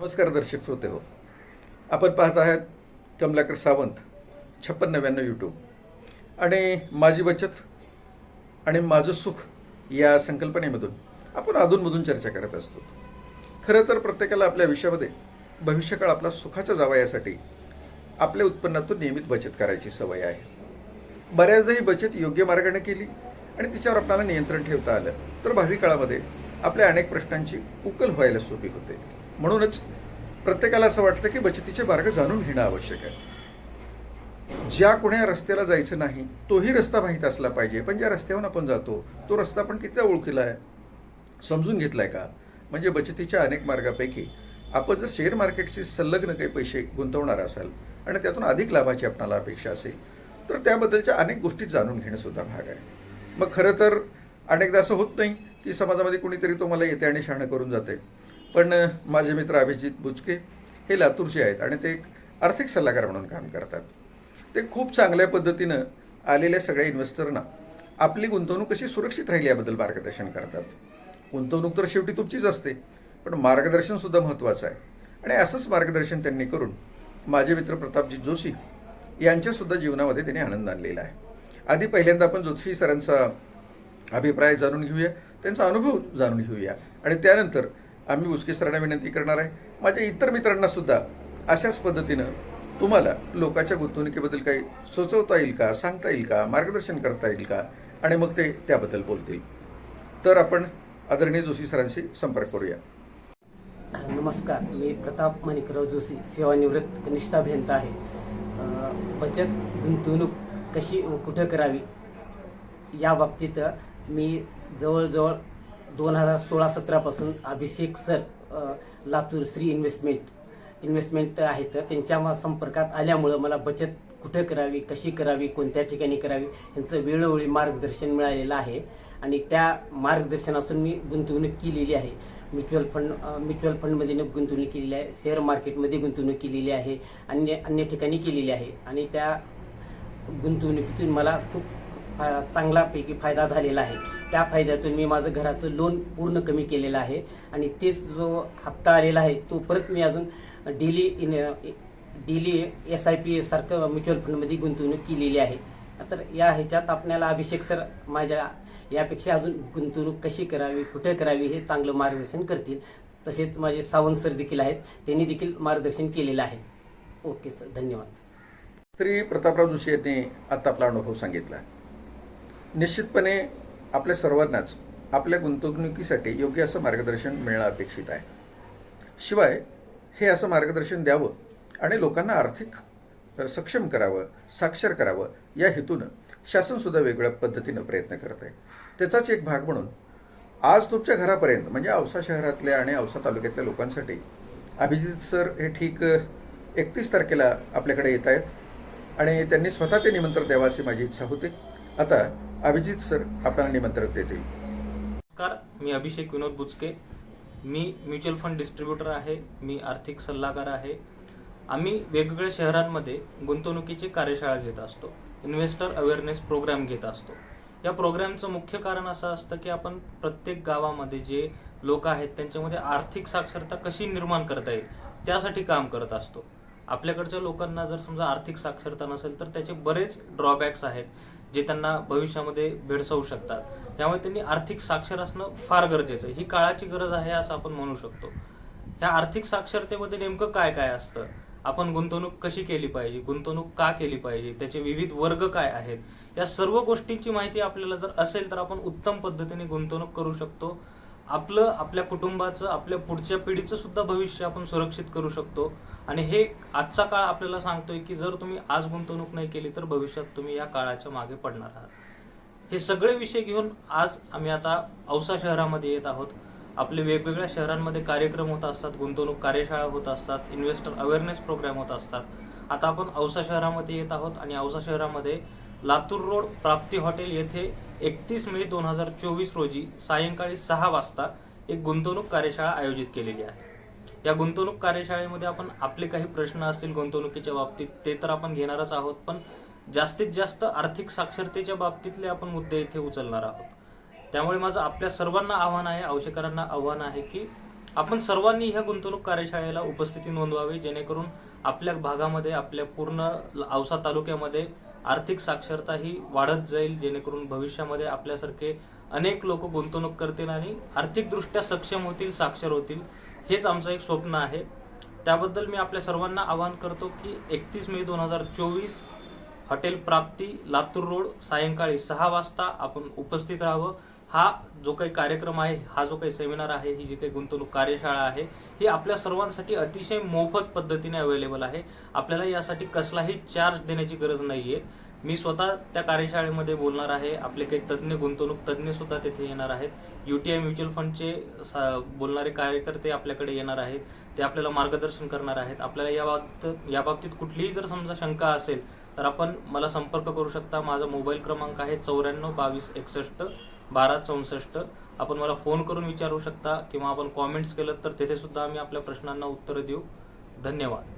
नमस्कार दर्शक श्रोते हो. आपण पाहत आहात कमलाकर सावंत छप्पन नव्याण्णव यूट्यूब आणि माझी बचत आणि माझं सुख या संकल्पनेमधून आपण अधूनमधून चर्चा करत असतो. खरं तर प्रत्येकाला आपल्या आयुष्यामध्ये भविष्यकाळ आपला सुखाचा जावा यासाठी आपल्या उत्पन्नातून नियमित बचत करायची सवय आहे. बऱ्याचदा ही बचत योग्य मार्गाने केली आणि तिच्यावर आपल्याला नियंत्रण ठेवता आलं तर भावी काळामध्ये आपल्या अनेक प्रश्नांची उकल व्हायला सोपी होते. म्हणूनच प्रत्येकाला असं वाटतं की बचतीचे मार्ग जाणून घेणं आवश्यक आहे. ज्या कोण्या रस्त्याला जायचं नाही तोही रस्ता माहीत असला पाहिजे. पण ज्या रस्त्यावरून आपण जातो तो रस्ता आपण किती ओळखीला आहे? समजून घेतला आहे का? म्हणजे बचतीच्या अनेक मार्गापैकी आपण जर शेअर मार्केटशी संलग्न काही पैसे गुंतवणार असाल आणि त्यातून अधिक लाभाची आपणाला अपेक्षा असेल तर त्याबद्दलच्या अनेक गोष्टी जाणून घेणंसुद्धा भाग आहे. मग खरं तर अनेकदा असं होत नाही की समाजामध्ये कुणीतरी तो मला येते आणि शहाणं करून जाते. पण माझे मित्र अभिजित बुचके हे लातूरचे आहेत आणि ते एक आर्थिक सल्लागार म्हणून काम करतात. ते खूप चांगल्या पद्धतीनं आलेल्या सगळ्या इन्व्हेस्टरना आपली गुंतवणूक कशी सुरक्षित राहील याबद्दल मार्गदर्शन करतात. गुंतवणूक तर शेवटी तुमचीच असते पण मार्गदर्शनसुद्धा महत्त्वाचं आहे. आणि असंच मार्गदर्शन त्यांनी करून माझे मित्र प्रतापजी जोशी यांच्यासुद्धा जीवनामध्ये त्यांनी आनंद आणलेला आहे. आधी पहिल्यांदा आपण जोशी सरांचा अभिप्राय जाणून घेऊया त्यांचा अनुभव जाणून घेऊया आणि त्यानंतर आम्ही उचके सरांना विनंती करणार आहे. माझ्या इतर मित्रांना सुद्धा अशाच पद्धतीनं तुम्हाला लोकांच्या गुंतवणुकीबद्दल काही सुचवता येईल का सांगता येईल का मार्गदर्शन करता येईल का? आणि मग ते त्याबद्दल बोलतील. तर आपण आदरणीय जोशी सरांशी संपर्क करूया. नमस्कार. मी प्रताप माणिकराव जोशी सेवानिवृत्त कनिष्ठ अभियंता आहे. बचत गुंतवणूक कशी व कुठं करावी? या बाबतीत मी जवळजवळ दोन हजार सोळा सतरापासून Abhishek sir Latur Shri investment investment आहेत. त्यांच्या संपर्कात आल्यामुळं मला बचत कुठं करावी कशी करावी कोणत्या ठिकाणी करावी यांचं वेळोवेळी मार्गदर्शन मिळालेलं आहे. आणि त्या मार्गदर्शनातून मी गुंतवणूक केलेली आहे. म्युच्युअल फंड म्युच्युअल फंडमध्ये गुंतवणूक केलेली आहे. शेअर मार्केटमध्ये गुंतवणूक केलेली आहे. अन्य अन्य ठिकाणी केलेली आहे. आणि त्या गुंतवणुकीतून मला खूप फा चांगल्यापैकी फायदा झालेला आहे. त्या फायद्यातून मी माझं घराचं लोन पूर्ण कमी केलेलं आहे आणि तेच जो हप्ता आलेला आहे तो परत मी अजून daily in daily S I P सारखं म्युच्युअल फंडमध्ये गुंतवणूक केलेली आहे. तर या ह्याच्यात आपल्याला अभिषेक सर माझ्या यापेक्षा अजून गुंतवणूक कशी करावी कुठे करावी हे चांगलं मार्गदर्शन करतील. तसेच माझे सावंत सर देखील आहेत त्यांनी देखील मार्गदर्शन केलेलं आहे. ओके सर धन्यवाद. श्री प्रतापराव जोशी यांनी आत्ता आपला अनुभव सांगितला. निश्चितपणे आपल्या सर्वांनाच आपल्या गुंतवणुकीसाठी योग्य असं मार्गदर्शन मिळणं अपेक्षित आहे. शिवाय हे असं मार्गदर्शन द्यावं आणि लोकांना आर्थिक सक्षम करावं साक्षर करावं या हेतूनं शासनसुद्धा वेगवेगळ्या पद्धतीनं प्रयत्न करत आहे. त्याचाच एक भाग म्हणून आज तुमच्या घरापर्यंत म्हणजे औसा शहरातल्या आणि औसा तालुक्यातल्या लोकांसाठी अभिजित सर हे ठीक एकतीस तारखेला आपल्याकडे येत आहेत आणि त्यांनी स्वतः ते निमंत्रण द्यावं अशी माझी इच्छा होती. आता अभिजित सर आपल्याला निमंत्रण देतील. नमस्कार मी अभिषेक विनोद बुचके. मी म्युच्युअल फंड डिस्ट्रीब्युटर आहे मी आर्थिक सल्लागार आहे. आम्ही वेगवेगळ्या शहरांमध्ये गुंतवणुकीची कार्यशाळा घेत असतो इन्व्हेस्टर अवेअरनेस प्रोग्राम घेत असतो. या प्रोग्रामचं मुख्य कारण असं असतं की आपण प्रत्येक गावामध्ये जे लोक आहेत त्यांच्यामध्ये आर्थिक साक्षरता कशी निर्माण करता येईल त्यासाठी काम करत असतो. आपल्याकडच्या लोकांना जर समजा आर्थिक साक्षरता नसेल तर त्याचे बरेच ड्रॉबॅक्स आहेत. जे त्यांना भविष्यामध्ये भेडसावू शकतात. त्यामुळे त्यांनी आर्थिक साक्षर असणं फार गरजेचं आहे. ही काळाची गरज आहे असं आपण म्हणू शकतो. ह्या आर्थिक साक्षरतेमध्ये नेमकं काय काय असतं? आपण गुंतवणूक कशी केली पाहिजे? गुंतवणूक का केली पाहिजे? त्याचे विविध वर्ग काय आहेत? या सर्व गोष्टींची माहिती आपल्याला जर असेल तर आपण उत्तम पद्धतीने गुंतवणूक करू शकतो. आपलं आपल्या कुटुंबाचं आपल्या पुढच्या पिढीचं सुद्धा भविष्य आपण सुरक्षित करू शकतो. आणि हे आजचा काळ आपल्याला सांगतोय की जर तुम्ही आज गुंतवणूक नाही केली तर भविष्यात तुम्ही या काळाच्या मागे पडणार आहात. हे सगळे विषय घेऊन आज आम्ही आता औसा शहरामध्ये येत आहोत. आपले वेगवेगळ्या शहरांमध्ये कार्यक्रम होत असतात गुंतवणूक कार्यशाळा होत असतात इन्व्हेस्टर अवेअरनेस प्रोग्राम होत असतात. आता आपण औसा शहरामध्ये येत आहोत आणि औसा शहरामध्ये लातूर रोड प्राप्ती हॉटेल येथे एकतीस मे दोन हजार चोवीस रोजी सायंकाळी सहा वाजता एक गुंतवणूक कार्यशाळा आयोजित केलेली आहे. या गुंतवणूक कार्यशाळेमध्ये आपण आपले काही प्रश्न असतील गुंतवणुकीच्या बाबतीत ते तर आपण घेणारच आहोत पण जास्तीत जास्त आर्थिक साक्षरतेच्या बाबतीतले आपण मुद्दे इथे उचलणार आहोत. त्यामुळे माझं आपल्या सर्वांना आव्हान आहे आवश्यकरांना आव्हान आहे की आपण सर्वांनी ह्या गुंतवणूक कार्यशाळेला उपस्थिती नोंदवावी जेणेकरून आपल्या भागामध्ये आपल्या पूर्ण औसा तालुक्यामध्ये आर्थिक साक्षरता ही वाढत जाईल जेणेकरून भविष्यामध्ये आपल्यासारखे अनेक लोक गुंतवणूक करतील आणि आर्थिकदृष्ट्या सक्षम होतील साक्षर होतील हेच आमचं एक स्वप्न आहे. त्याबद्दल मी आपल्या सर्वांना आवाहन करतो की एकतीस मे दोन हजार चोवीस हॉटेल प्राप्ती लातूर रोड सायंकाळी सहा वाजता आपण उपस्थित राहावं. हा जो काही कार्यक्रम आहे हा जो काही सेमिनार आहे ही जी काही गुंतवणूक कार्यशाळा आहे ही आपल्या सर्वांसाठी अतिशय मोफत पद्धतीने अवेलेबल आहे. आपल्याला यासाठी कसलाही चार्ज देण्याची गरज नाही आहे मी स्वतः त्या कार्यशाळेमध्ये बोलणार आहे. आपले काही तज्ज्ञ गुंतवणूक तज्ज्ञ सुद्धा तेथे येणार आहेत. युटीआय म्युच्युअल फंडचे सा- बोलणारे कार्यकर्ते आपल्याकडे येणार आहेत. ते आपल्याला मार्गदर्शन करणार आहेत. आपल्याला या बाबत या बाबतीत कुठलीही जर समजा शंका असेल तर आपण मला संपर्क करू शकता. माझा मोबाईल क्रमांक आहे चौऱ्याण्णव बावीस एकसष्ट बारा चौसष्ट. आपण मला फोन करून विचारू शकता किंवा आपण कॉमेंट्स केलं तर तेथे सुद्धा आम्ही आपल्या प्रश्नांना उत्तरं देऊ. धन्यवाद.